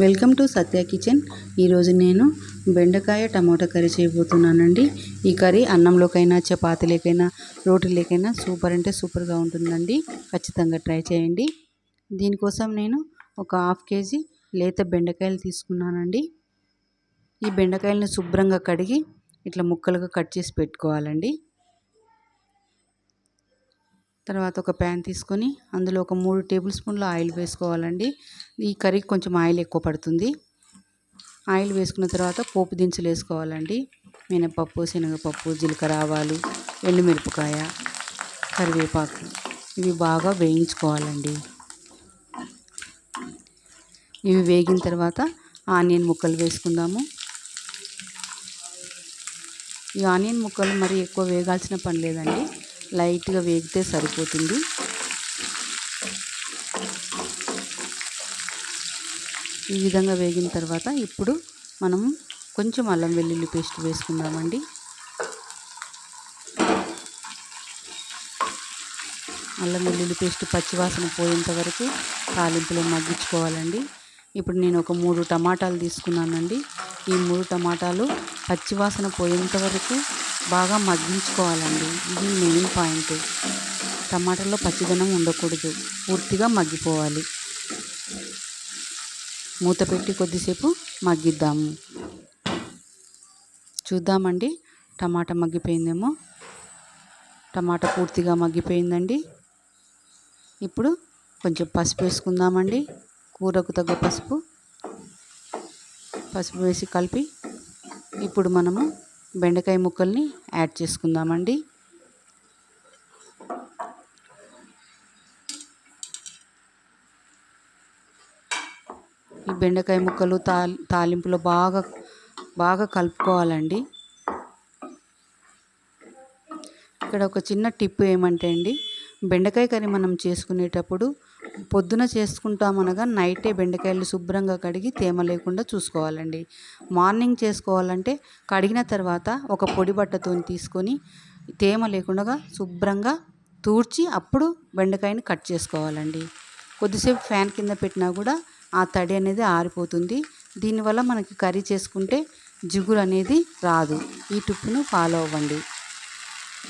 Welcome to Satya kitchen. ఈరోజు నేను బెండకాయ టమోటా కర్రీ చేయబోతున్నానండి. ఈ కర్రీ అన్నంలోకైనా చపాతీలకైనా రోటీలకైనా సూపర్ అంటే సూపర్గా ఉంటుందండి. ఖచ్చితంగా ట్రై చేయండి. దీనికోసం నేను ఒక హాఫ్ కేజీ లేత బెండకాయలు తీసుకున్నానండి. ఈ బెండకాయలను శుభ్రంగా కడిగి ఇట్లా ముక్కలుగా కట్ చేసి పెట్టుకోవాలండి. తర్వాత ఒక ప్యాన్ తీసుకొని అందులో ఒక మూడు టేబుల్ స్పూన్ల ఆయిల్ వేసుకోవాలండి. ఈ కర్రీకి కొంచెం ఆయిల్ ఎక్కువ పడుతుంది. ఆయిల్ వేసుకున్న తర్వాత పోపు దినుసులు వేసుకోవాలండి. మినపప్పు శనగపప్పు జీలకర్ర ఆవాలు ఎండుమిరపకాయ కరివేపాకు ఇవి బాగా వేయించుకోవాలండి. ఇవి వేగిన తర్వాత ఆనియన్ ముక్కలు వేసుకుందాము. ఈ ఆనియన్ ముక్కలు మరి ఎక్కువ వేగాల్సిన పని లేదండి. లైట్గా వేగితే సరిపోతుంది. ఈ విధంగా వేగిన తర్వాత ఇప్పుడు మనం కొంచెం అల్లం వెల్లుల్లి పేస్ట్ వేసుకుందామండి. అల్లం వెల్లుల్లి పేస్ట్ పచ్చివాసన పోయేంత వరకు తాలింపులో మగ్గించుకోవాలండి. ఇప్పుడు నేను ఒక మూడు టమాటాలు తీసుకున్నానండి. ఈ మూడు టమాటాలు పచ్చివాసన పోయేంత వరకు బాగా మగ్గించుకోవాలండి. ఇది మెయిన్ పాయింట్ టమాటాలో పచ్చిదనం ఉండకూడదు. పూర్తిగా మగ్గిపోవాలి. మూత పెట్టి కొద్దిసేపు మగ్గిద్దాము. చూద్దామండి. టమాటా మగ్గిపోయిందేమో. టమాటా పూర్తిగా మగ్గిపోయిందండి. ఇప్పుడు కొంచెం పసుపు వేసుకుందామండి. కూరకు తగ్గ పసుపు. పసుపు వేసి కలిపి ఇప్పుడు మనము బెండకాయ ముక్కల్ని యాడ్ చేసుకుందామండి. ఈ బెండకాయ ముక్కలు తా తాలింపులో బాగా బాగా కలుపుకోవాలండి. ఇక్కడ ఒక చిన్న టిప్ ఏమంటే అండి బెండకాయ కర్రీ మనం చేసుకునేటప్పుడు పొద్దున చేసుకుంటామనగా నైటే బెండకాయలు శుభ్రంగా కడిగి తేమ లేకుండా చూసుకోవాలండి. మార్నింగ్ చేసుకోవాలంటే కడిగిన తర్వాత ఒక పొడి బట్టతో తీసుకొని తేమ లేకుండా శుభ్రంగా తూడ్చి అప్పుడు బెండకాయని కట్ చేసుకోవాలండి. కొద్దిసేపు ఫ్యాన్ కింద పెట్టినా కూడా ఆ తడి అనేది ఆరిపోతుంది. దీనివల్ల మనకి కర్రీ చేసుకుంటే జిగురు అనేది రాదు. ఈ టిప్పును ఫాలో అవ్వండి.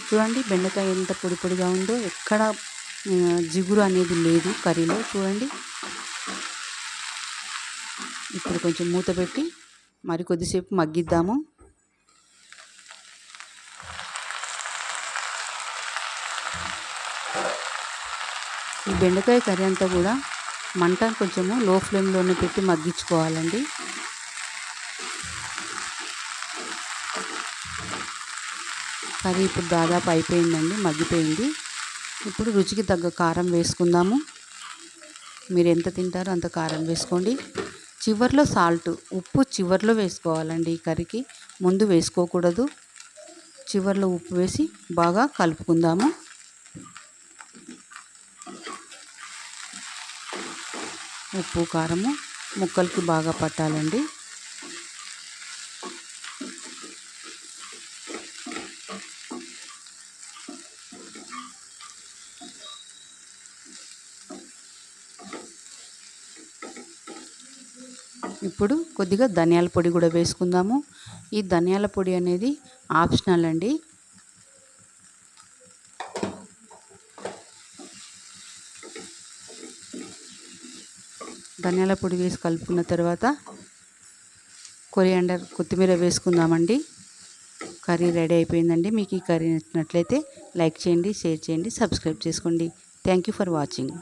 చూడండి బెండకాయ ఎంత పొడి పొడిగా ఉందో ఎక్కడ జిగురు అనేది లేదు కర్రీలో. చూడండి. ఇప్పుడు కొంచెం మూత పెట్టి మరి కొద్దిసేపు మగ్గిద్దాము. ఈ బెండకాయ కర్రీ అంతా కూడా మంట కొంచెము లో ఫ్లేమ్లోనే పెట్టి మగ్గించుకోవాలండి. కర్రీ ఇప్పుడు దాదాపు అయిపోయిందండి మగ్గిపోయింది. ఇప్పుడు రుచికి తగ్గ కారం వేసుకుందాము. మీరు ఎంత తింటారో అంత కారం వేసుకోండి. చివర్లో సాల్ట్ ఉప్పు చివర్లో వేసుకోవాలండి ఈ కర్రీకి. ముందు వేసుకోకూడదు. చివర్లో ఉప్పు వేసి బాగా కలుపుకుందాము. ఉప్పు కారము ముక్కలకి బాగా పట్టాలండి. ఇప్పుడు కొద్దిగా ధనియాల పొడి కూడా వేసుకుందాము. ఈ ధనియాల పొడి అనేది ఆప్షనల్ అండి. ధనియాల పొడి వేసి కలుపుకున్న తర్వాత కొరియాండర్ కొత్తిమీర వేసుకుందామండి. కర్రీ రెడీ అయిపోయిందండి. మీకు ఈ కర్రీ నచ్చినట్లయితే లైక్ చేయండి షేర్ చేయండి సబ్స్క్రైబ్ చేసుకోండి. Thank you for watching.